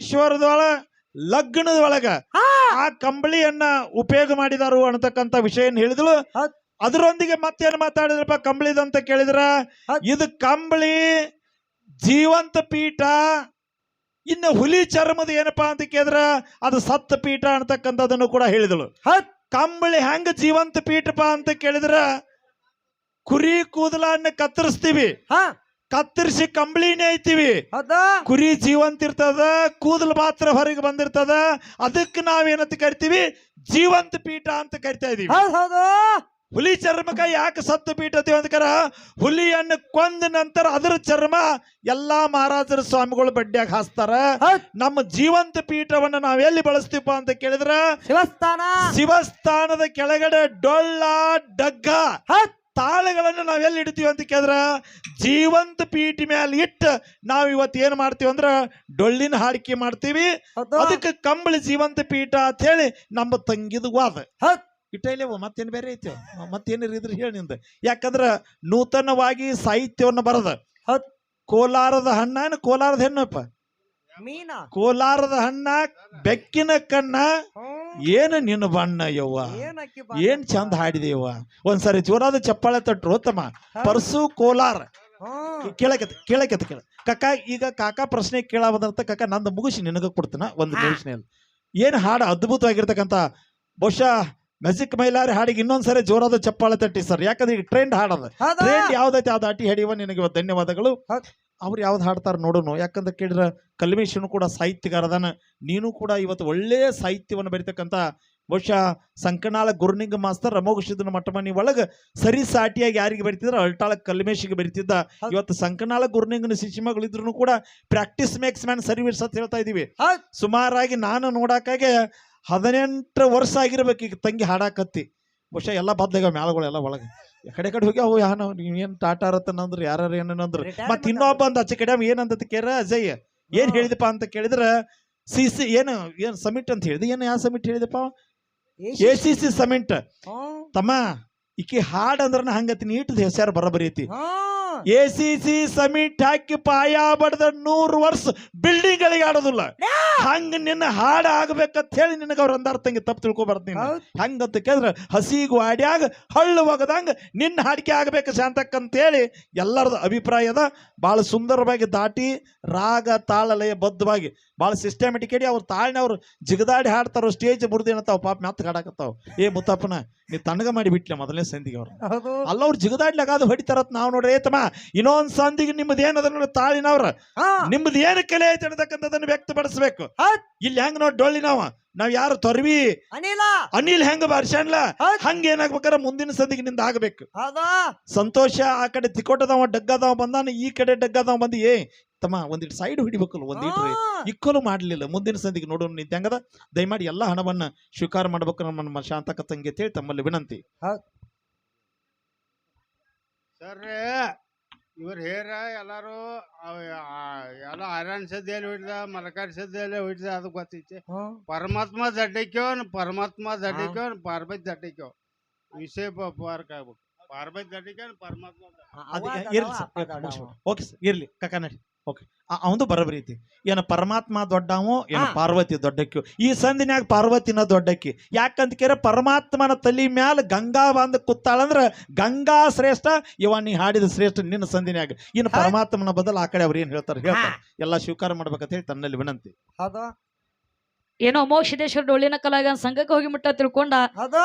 ಈಶ್ವರದೊಳ ಲಗ್ನದ ಒಳಗ ಆ ಕಂಬಳಿಯನ್ನ ಉಪಯೋಗ ಮಾಡಿದಾರು ಅನ್ನತಕ್ಕಂತ ವಿಷಯ ಹೇಳಿದಳು. ಅದರೊಂದಿಗೆ ಮತ್ತೇನು ಮಾತಾಡಿದ್ರಪ್ಪ ಕಂಬಳಿದಂತ ಕೇಳಿದ್ರ. ಇದು ಕಂಬಳಿ ಜೀವಂತ ಪೀಠ ಇನ್ನು ಹುಲಿ ಚರ್ಮದ ಏನಪ್ಪಾ ಅಂತ ಕೇಳಿದ್ರ? ಅದು ಸತ್ತ ಪೀಠ ಅನ್ನತಕ್ಕಂಥದ್ದನ್ನು ಕೂಡ ಹೇಳಿದಳು. ಕಂಬಳಿ ಹೆಂಗ ಜೀವಂತ ಪೀಠಪ್ಪ ಅಂತ ಕೇಳಿದ್ರ? ಕುರಿ ಕೂದಲನ್ನ ಕತ್ತರಿಸ್ತೀವಿ. ಹಾ. ಕತ್ತರಿಸಿ ಕಂಬಳಿನೇ ಐತಿವಿ. ಹೌದಾ? ಕುರಿ ಜೀವಂತ ಇರ್ತದ ಕೂದಲು ಮಾತ್ರ ಹೊರಗೆ ಬಂದಿರ್ತದ ಅದಕ್ಕೆ ನಾವೇನಂತ ಕರಿತೀವಿ? ಜೀವಂತ ಪೀಠ ಅಂತ ಕರಿತಾ ಇದೀವಿ. ಹೌದು ಹೌದು. ಹುಲಿ ಚರ್ಮಕ ಯಾಕೆ ಸತ್ತು ಪೀಠ ಅಂತ ಅಂದ್ಕರ ಹುಲಿಯನ್ನು ಕೊಂದ ನಂತರ ಅದರ ಚರ್ಮ ಎಲ್ಲಾ ಮಹಾರಾಜರ ಸ್ವಾಮಿಗಳು ಬಡ್ಡಿಯಾಗ ಹಾಸ್ತಾರ. ನಮ್ಮ ಜೀವಂತ ಪೀಠವನ್ನ ನಾವ್ ಎಲ್ಲಿ ಬಳಸ್ತೀವ ಅಂತ ಕೇಳಿದ್ರ? ಶಿವಸ್ಥಾನ. ಶಿವಸ್ಥಾನದ ಕೆಳಗಡೆ ಡೊಳ್ಳ ಡಗ್ಗ. ತಾಳಗಳನ್ನು ನಾವೆಲ್ಲಿ ಎಲ್ಲಿ ಇಡ್ತೀವಿ ಅಂತ ಕೇಳಿದ್ರ ಜೀವಂತ ಪೀಠಿ ಮೇಲೆ ಇಟ್ಟು ನಾವು ಇವತ್ತು ಏನು ಮಾಡ್ತೀವಿ ಅಂದ್ರೆ ಡೊಳ್ಳಿನ ಹಾಡಿಕೆ ಮಾಡ್ತೀವಿ. ಅದಕ್ಕೆ ಕಂಬಳಿ ಜೀವಂತ ಪೀಠ ಅಂತ ಹೇಳಿ ನಮ್ಮ ತಂಗಿದ ವಾದ. ಹೌದ್. ಇಟ್ಟೈಲೆ ಮತ್ತೇನು ಬೇರೆ ಐತಿ? ಮತ್ತೇನಾರ ಇದ್ರೆ ಹೇಳಿ ನಿಂದ. ಯಾಕಂದ್ರೆ ನೂತನವಾಗಿ ಸಾಹಿತ್ಯವನ್ನು ಬರದ. ಕೋಲಾರದ ಹಣ್ಣ ಕೋಲಾರದ ಹೆಣ್ಣಪ್ಪ ಮೀನ? ಕೋಲಾರದ ಹಣ್ಣ ಬೆಕ್ಕಿನ ಕಣ್ಣ. ಏನು ನಿನ್ನ ಬಣ್ಣ ಯವ್ವ? ಏನ್ ಚಂದ ಹಾಡಿದೆ ಚಂದ ಹಾಡಿದೆಯವ್ವ? ಒಂದ್ಸರಿ ಜೋರಾದ ಚಪ್ಪಾಳೆ ತಟ್ರು ಉತ್ತಮ. ಪರ್ಸು ಕೋಲಾರ. ಕೇಳಕತ್ ಕೇಳಕತ್ತ ಕೇಳ. ಕಕ್ಕ ಈಗ ಕಾಕ ಪ್ರಶ್ನೆ ಕೇಳಬಂದ್ರಂತ ಕಕ್ಕ ನಂದು ಮುಗಿಸಿ ನಿನಗ ಕೊಡ್ತೀನ ಒಂದು ನಿಮಿಷನಲ್ಲಿ ಏನ್ ಹಾಡು ಅದ್ಭುತವಾಗಿರ್ತಕ್ಕಂಥ ಬಹುಶಃ ಮೆಜಿಕ್ ಮೈಲಾರಿ ಹಾಡಿಗೆ ಇನ್ನೊಂದ್ಸರಿ ಜೋರಾದ ಚಪ್ಪಾಳೆ ತಟ್ಟಿ ಸರ್. ಯಾಕಂದ್ರೆ ಈಗ ಟ್ರೆಂಡ್ ಹಾಡದ. ಟ್ರೆಂಡ್ ಯಾವ್ದೈತೆ ಅದು ಅಟಿ ಹಿಡಿಯುವ ನಿನಗೆ ಧನ್ಯವಾದಗಳು. ಅವ್ರು ಯಾವ್ದು ಹಾಡ್ತಾರೆ ನೋಡೋನು. ಯಾಕಂದ್ರೆ ಕೇಳಿದ್ರೆ ಕಲ್ಮೇಶನು ಕೂಡ ಸಾಹಿತ್ಯಗಾರದಾನ. ನೀನು ಕೂಡ ಇವತ್ತು ಒಳ್ಳೆಯ ಸಾಹಿತ್ಯವನ್ನು ಬರಿತಕ್ಕಂಥ ಬಹುಶಃ ಸಂಕನಾಳ ಗುರುನಿಂಗ ಮಾಸ್ತರ್ ಅಮೋಘ ಮಠಮನಿ ಒಳಗೆ ಸರಿ ಸಾಟಿಯಾಗಿ ಯಾರಿಗೆ ಬರಿತಿದ್ರೆ? ಅಲ್ಟಾಳ ಕಲ್ಮೇಶಿಗೆ ಬರಿತಿದ್ದ. ಇವತ್ತು ಸಂಕನಾಳ ಗುರುನಿಂಗನ ಶಿಶಿಮಗಳಿದ್ರು ಕೂಡ ಪ್ರಾಕ್ಟೀಸ್ ಮೇಕ್ಸ್ ಮ್ಯಾನ್ ಸರ್ವಿಸ್ ಅಂತ ಹೇಳ್ತಾ ಇದೀವಿ. ಸುಮಾರಾಗಿ ನಾನು ನೋಡೋಕ್ಕಾಗೆ ಹದಿನೆಂಟು ವರ್ಷ ಆಗಿರ್ಬೇಕು ಈಗ ತಂಗಿ ಹಾಡಾಕತ್ತಿ. ಬಹುಶಃ ಎಲ್ಲ ಬದ್ಲಾಗ ಮ್ಯಾಲಗಳೆಲ್ಲ ಒಳಗೆ. ಕಡೆ ಕಡೆ ಹೋಗಿ ಅವು ಯಾನ ನೀವೇನು ಟಾಟಾ ರತ್ತನಂದ್ರು ಯಾರು ಏನಂದ್ರು ಮತ್ತೆ ಇನ್ನೊಬ್ಬ ಅಂದ ಆಚೆ ಕಡೆ ಏನಂತ ಕೇರ ಅಜಯ್ ಏನ್. ಹೇಳಿದಪ್ಪ ಅಂತ ಕೇಳಿದ್ರ ಸಿ ಸಿ ಏನು ಏನ್ ಸಮಿಟ್ ಅಂತ ಹೇಳಿದ ಏನು ಯಾವ ಸಮಿಟ್ ಹೇಳಿದಪ್ಪ ಎ ಸಿ ಸಿ ಸಮಿಟ್. ತಮ್ಮ ಈಕಿ ಹಾಡ್ ಅಂದ್ರ ಹಂಗತಿ ನೀಟ್ ಹೆಸರು ಬರಬರಿ ಐತಿ. ಎ ಸಿ ಸಿ ಸಮಿಟ್ ಹಾಕಿ ಪಾಯ ಬಡದ ನೂರು ವರ್ಷ ಬಿಲ್ಡಿಂಗ್ ಗಳಿಗೆ ಆಡೋದಿಲ್ಲ ಹಂಗ ನಿನ್ನ ಹಾಡ ಆಗ್ಬೇಕಂತ ಹೇಳಿ ನಿನಗ ಅವ್ರ ಅಂದಾರ ತಂಗಿ ತಪ್ಪು ತಿಳ್ಕೊಬಾರ್ದು ನೀನು. ಹಂಗಂತ ಕೇಳಿದ್ರೆ ಹಸಿಗೂ ಆಡ್ಯಾಗ ಹಳ್ಳು ಒಗದಂಗ ನಿನ್ನ ಹಾಡಿಕೆ ಆಗ್ಬೇಕು ಶಾಂತಕ್ಕಂತ ಹೇಳಿ ಎಲ್ಲರದ ಅಭಿಪ್ರಾಯದ ಭಾಳ ಸುಂದರವಾಗಿ ದಾಟಿ ರಾಗ ತಾಳಲಯ ಬದ್ಧವಾಗಿ ಭಾಳ ಸಿಸ್ಟಮೆಟಿಕ್ ಹೇಳಿ ಅವ್ರು ತಾಳ್ನ ಅವ್ರು ಜಿಗದಾಡಿ ಹಾಡ್ತಾರೋ ಸ್ಟೇಜ್ ಮುರಿದೇನತ್ತಾವ ಪಾಪ ಮೆತ್ತ ಹಾಡಾಕತ್ತಾವ. ಏ ಮುತ್ತಪ್ಪನ ನೀ ತಣ್ಣಗ ಮಾಡಿ ಬಿಟ್ಲೆ ಮೊದಲನೇ ಸಂದಿಗೆ ಅವ್ರು. ಅಲ್ಲ ಅವ್ರು ಜಿಗದಾಡ್ಲಾಗ ಅದು ಹೊಡಿತಾರತ್ ನಾವು ನೋಡ್ರಿ ಏತಮ್ಮ ಇನ್ನೊಂದ್ ಸಂದಿಗೆ ನಿಮ್ದು ಏನದ ನೋಡಿ ತಾಳಿನವ್ರ. ನಿಮ್ದು ಏನು ಕಲೆ ಐತೆ ಅನ್ನತಕ್ಕಂಥದನ್ನ ವ್ಯಕ್ತಪಡಿಸ್ಬೇಕು. ಇಲ್ಲಿ ಹೆಂಗ್ ನೋಡಿ ಡೊಳ್ಳಿ ನಾವ? ನಾವ್ ಯಾರು ತೊರ್ವಿ? ಅನಿಲ. ಅನಿಲ್ ಹೆಂಗ ಬಾರ್ಸನ್ಲ ಹೌದ್. ಹಂಗ ಏನಾಗ್ಬೇಕಾರ ಮುಂದಿನ ಸಂದಿಗೆ ನಿಂದ ಆಗ್ಬೇಕು. ಹೌದಾ. ಸಂತೋಷ ಆ ಕಡೆ ತಿಕೋಟದವ ಡಗ್ಗದವ ಬಂದಾನ ಈ ಕಡೆ ಡಗ್ಗದವ ಬಂದಿ ಏ ತಮ್ಮ ಒಂದಿಟ್ಟು ಸೈಡ್ ಹಿಡಿಬೇಕಲ್ಲ ಒಂದಿಟ್ರಿ. ಇಕ್ಕಲು ಮಾಡ್ಲಿಲ್ಲ. ಮುಂದಿನ ಸಂದಿಗೆ ನೋಡೋಣ ನಿಂತ ಹೆಂಗದ ದಯಮಾಡಿ ಎಲ್ಲ ಹಣವನ್ನ ಸ್ವೀಕಾರ ಮಾಡ್ಬೇಕು ನಮ್ಮ ನಮ್ಮ ಶಾಂತಕ ತಂಗಿ ಅಂತ ಹೇಳಿ ತಮ್ಮಲ್ಲಿ ವಿನಂತಿ. ಸರ್ ಇವ್ರು ಹೇರ ಎಲ್ಲಾರು ಎಲ್ಲ ಐರನ್ ಸದ್ದೆಯಲ್ಲಿ ಹೊಡಿದ ಮಲಕಾರಿ ಸದ್ದೆಯಲ್ಲಿ ಹೊಡಿದ ಅದು ಗೊತ್ತೈತಿ. ಪರಮಾತ್ಮ ದಡ್ಡಕ್ಯವನ್ ಪರಮಾತ್ಮ ದಡ್ಡಕ್ಯವನ್ ಪಾರ್ವತಿ ದಡ್ಡಕ್ಯೋ ವಿಷಯ ಪಾರ್ಕ್ ಆಗ್ಬೇಕು. ಪಾರ್ವತಿ ದಡ್ಡಕ್ಯವನ್ ಪರಮಾತ್ಮ ಅದು ಇರ್ಲಿ ಸರ್ ಓಕೆ ಸರ್ ಇರ್ಲಿ. ಕಕ್ಕ ನಡಿ. ಓಕೆ ಅವಂದು ಬರಬರಿ ಐತಿ. ಏನ ಪರಮಾತ್ಮ ದೊಡ್ಡವು ಏನ ಪಾರ್ವತಿ ದೊಡ್ಡಕ್ಕಿ. ಈ ಸಂದಿನ್ಯಾಗ ಪಾರ್ವತಿನ ದೊಡ್ಡಕ್ಕಿ. ಯಾಕಂತ ಕೇರ ಪರಮಾತ್ಮನ ತಲಿ ಮ್ಯಾಲ ಗಂಗಾ ಬಂದ ಕುತ್ತಾಳಂದ್ರ ಗಂಗಾ ಶ್ರೇಷ್ಠ ಇವ ನೀ ಹಾಡಿದ ಶ್ರೇಷ್ಠ ನಿನ್ನ ಸಂದಿನ್ಯಾಗ. ಇನ್ನು ಪರಮಾತ್ಮನ ಬದಲು ಆ ಕಡೆ ಅವ್ರು ಏನ್ ಹೇಳ್ತಾರೆ? ಹೇಳ್ತಾರೆ. ಎಲ್ಲಾ ಸ್ವೀಕಾರ ಮಾಡ್ಬೇಕಂತ ಹೇಳಿ ತನ್ನಲ್ಲಿ ವಿನಂತಿ. ಹೌದು? ಏನೋ ಅಮೋಘ ಸಿದ್ದೇಶ್ವರ ಡೊಳ್ಳಿನ ಕಲಾಗ ಸಂಘಕ್ಕೆ ಹೋಗಿ ಮುಟ್ಟ ತಿಳ್ಕೊಂಡ. ಹೌದು?